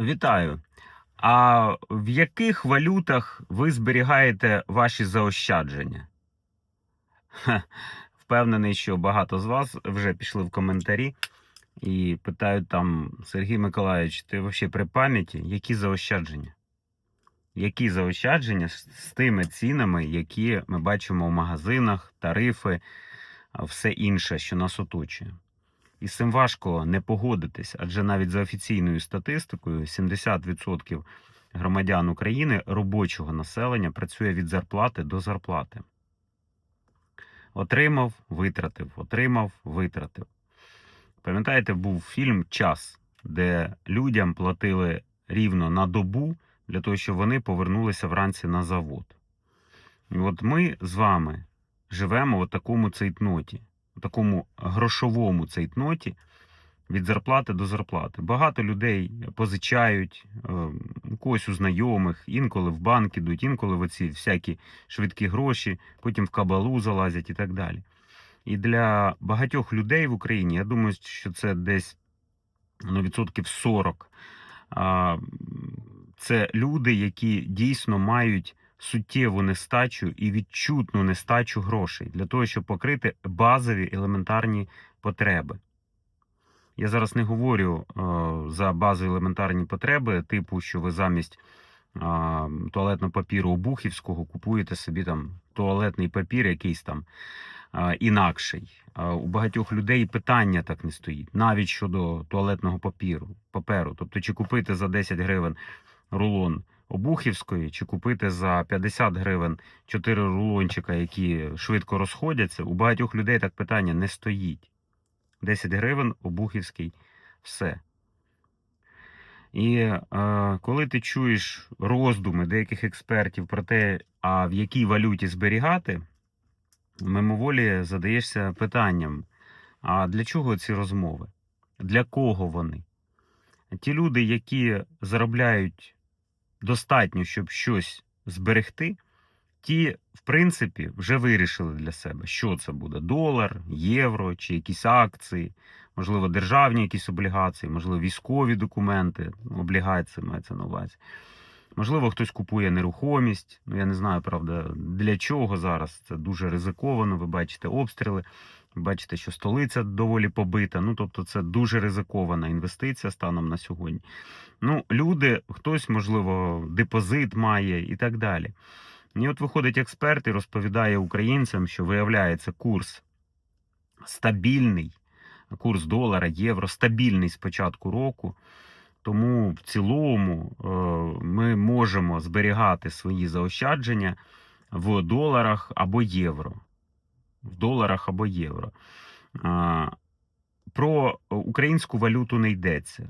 Вітаю. А в яких валютах ви зберігаєте ваші заощадження? Ха, Впевнений, що багато з вас вже пішли в коментарі і питають там: Сергій Миколаївич, ти взагалі при пам'яті? Які заощадження? Які заощадження з тими цінами, які ми бачимо в магазинах, тарифи, все інше, що нас оточує? І з цим важко не погодитись, адже навіть за офіційною статистикою 70% громадян України робочого населення працює від зарплати до зарплати. Отримав, витратив, отримав, витратив. Пам'ятаєте, був фільм Час, де людям платили рівно на добу для того, щоб вони повернулися вранці на завод. І от ми з вами живемо в такому цейтноті, такому грошовому цейтноті від зарплати до зарплати. Багато людей позичають е, когось у знайомих, інколи в банк ідуть, інколи в оці всякі швидкі гроші, потім в кабалу залазять і так далі. І для багатьох людей в Україні, я думаю, що це десь ну, відсотків 40. Це люди, які дійсно мають суттєву нестачу і відчутну нестачу грошей для того, щоб покрити базові елементарні потреби. Я зараз не говорю е, за базові елементарні потреби, типу, що ви замість туалетного папіру обухівського купуєте собі там туалетний папір, якийсь там інакший. У багатьох людей питання так не стоїть, навіть щодо туалетного папіру, паперу. Тобто, чи купити за 10 гривень рулон обухівської, чи купити за 50 гривень 4 рулончика, які швидко розходяться, у багатьох людей так питання не стоїть. 10 гривень обухівський, все. І е, коли ти чуєш роздуми деяких експертів про те, а в якій валюті зберігати, мимоволі задаєшся питанням: а для чого ці розмови? Для кого вони? Ті люди, які заробляють достатньо, щоб щось зберегти, ті, в принципі, вже вирішили для себе, що це буде: долар, євро чи якісь акції, можливо, державні якісь облігації, можливо, військові документи, облігації мається на увазі. Можливо, хтось купує нерухомість. Ну, я не знаю, правда, для чого зараз. Це дуже ризиковано. Ви бачите обстріли, бачите, що столиця доволі побита. Ну, тобто, це дуже ризикована інвестиція станом на сьогодні. Ну, люди, хтось, можливо, депозит має і так далі. І от виходить експерт і розповідає українцям, що виявляється курс стабільний, курс долара, євро стабільний з початку року. Тому в цілому е, ми можемо зберігати свої заощадження в доларах або євро. В доларах або євро. Про українську валюту не йдеться.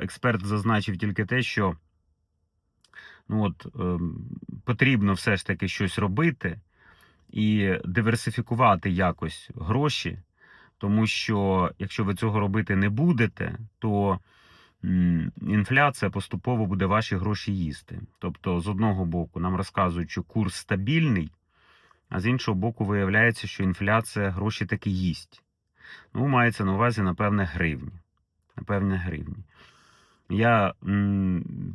Експерт зазначив тільки те, що ну от, е, потрібно все ж таки щось робити і диверсифікувати якось гроші, тому що якщо ви цього робити не будете, то інфляція поступово буде ваші гроші їсти. Тобто, з одного боку, нам розказують, що курс стабільний, а з іншого боку, виявляється, що інфляція гроші таки їсть. Ну, мається на увазі, напевне, гривні. Напевне, гривні. Я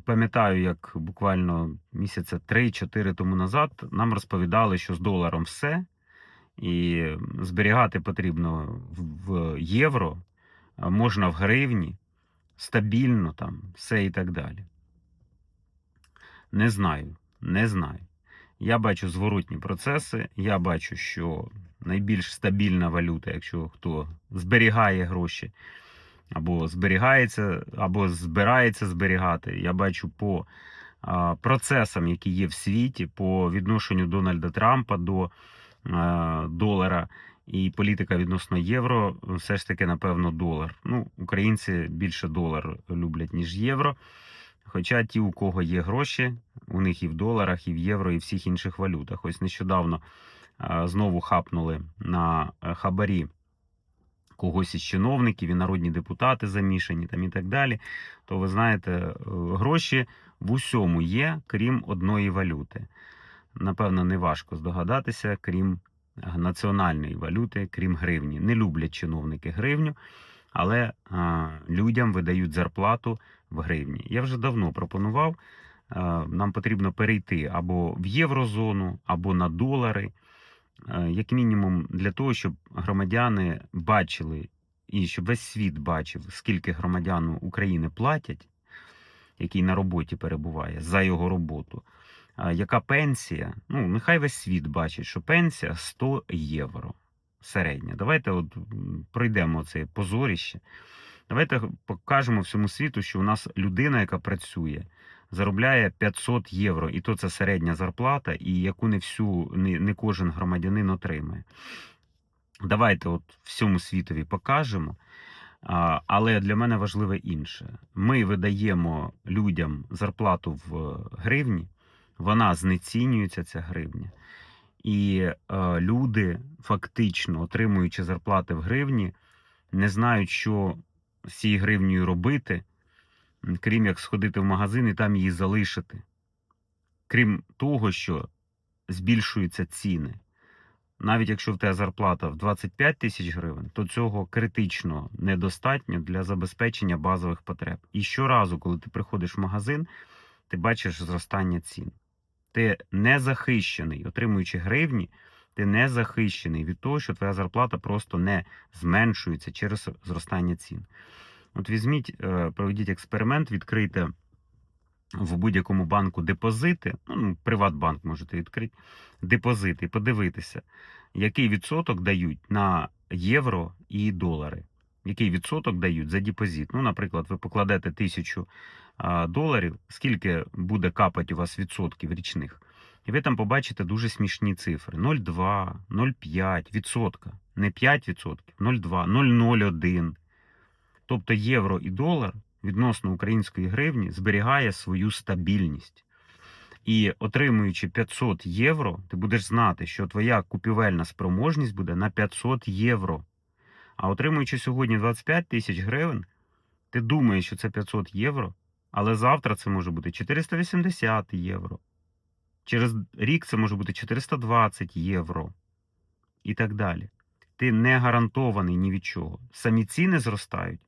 пам'ятаю, як буквально місяця 3-4 тому назад нам розповідали, що з доларом все, і зберігати потрібно в євро, можна в гривні, стабільно там, все і так далі. Не знаю, не знаю. Я бачу зворотні процеси. Я бачу, що найбільш стабільна валюта, якщо хто зберігає гроші, або зберігається, або збирається зберігати. Я бачу по процесам, які є в світі, по відношенню Дональда Трампа до долара і політика відносно євро, все ж таки, напевно, долар. Ну, українці більше долар люблять, ніж євро. Хоча ті, у кого є гроші, у них і в доларах, і в євро, і в всіх інших валютах. Ось нещодавно знову хапнули на е, хабарі когось із чиновників, і народні депутати замішані там і так далі. То ви знаєте, е, гроші в усьому є, крім одної валюти. Напевно, не важко здогадатися, крім е, національної валюти, крім гривні. Не люблять чиновники гривню. Але а, людям видають зарплату в гривні. Я вже давно пропонував. а, Нам потрібно перейти або в єврозону, або на долари, е, як мінімум, для того, щоб громадяни бачили і щоб весь світ бачив, скільки громадян України платять, який на роботі перебуває за його роботу. Яка пенсія? Ну, нехай весь світ бачить, що пенсія 100 євро середня. Давайте от пройдемо це позоріще. Давайте покажемо всьому світу, що у нас людина, яка працює, заробляє 500 євро, і то це середня зарплата, і яку не всю не, не кожен громадянин отримає. Давайте от всьому світові покажемо. Але для мене важливе інше. Ми видаємо людям зарплату в гривні, вона знецінюється, ця гривня. І е, люди, фактично, отримуючи зарплати в гривні, не знають, що з цією гривнею робити, крім як сходити в магазин і там її залишити. Крім того, що збільшуються ціни. Навіть якщо в тебе зарплата в 25 тисяч гривень, то цього критично недостатньо для забезпечення базових потреб. І щоразу, коли ти приходиш в магазин, ти бачиш зростання цін. Ти не захищений, отримуючи гривні, ти не захищений від того, що твоя зарплата просто не зменшується через зростання цін. От візьміть, е, проведіть експеримент, відкрийте в будь-якому банку депозити, ну, Приватбанк можете відкрити, депозити подивитися, який відсоток дають на євро і долари. Який відсоток дають за депозит? Ну, наприклад, ви покладете тисячу доларів, скільки буде капати у вас відсотків річних? І ви там побачите дуже смішні цифри: 0,2, 0,5 відсотка. Не 5 відсотків, 0,2, 0,01. Тобто євро і долар відносно української гривні зберігає свою стабільність. І отримуючи 500 євро, ти будеш знати, що твоя купівельна спроможність буде на 500 євро. А отримуючи сьогодні 25 тисяч гривень, ти думаєш, що це 500 євро, але завтра це може бути 480 євро. Через рік це може бути 420 євро. І так далі. Ти не гарантований ні від чого. Самі ціни зростають,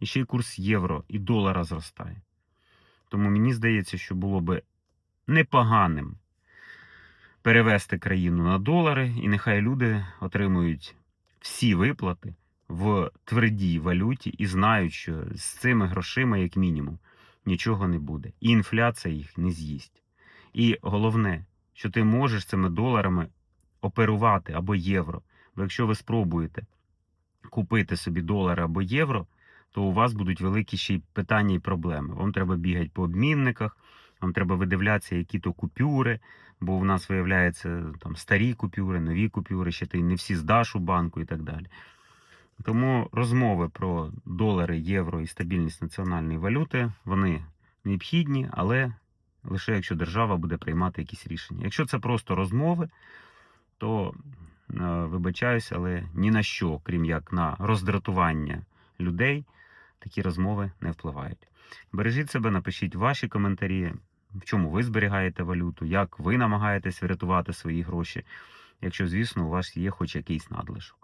і ще й курс євро і долара зростає. Тому мені здається, що було би непоганим перевести країну на долари, і нехай люди отримують всі виплати в твердій валюті і знають, що з цими грошима, як мінімум, нічого не буде. І інфляція їх не з'їсть. І головне, що ти можеш цими доларами оперувати або євро. Бо якщо ви спробуєте купити собі долари або євро, то у вас будуть великі ще й питання і проблеми. Вам треба бігати по обмінниках, вам треба видивлятися, які то купюри, бо в нас виявляється там старі купюри, нові купюри, ще ти не всі здаш у банку і так далі. Тому розмови про долари, євро і стабільність національної валюти вони необхідні, але лише якщо держава буде приймати якісь рішення. Якщо це просто розмови, то е, вибачаюсь, але ні на що, крім як на роздратування людей, такі розмови не впливають. Бережіть себе, напишіть ваші коментарі, в чому ви зберігаєте валюту, як ви намагаєтесь врятувати свої гроші, якщо, звісно, у вас є хоч якийсь надлишок.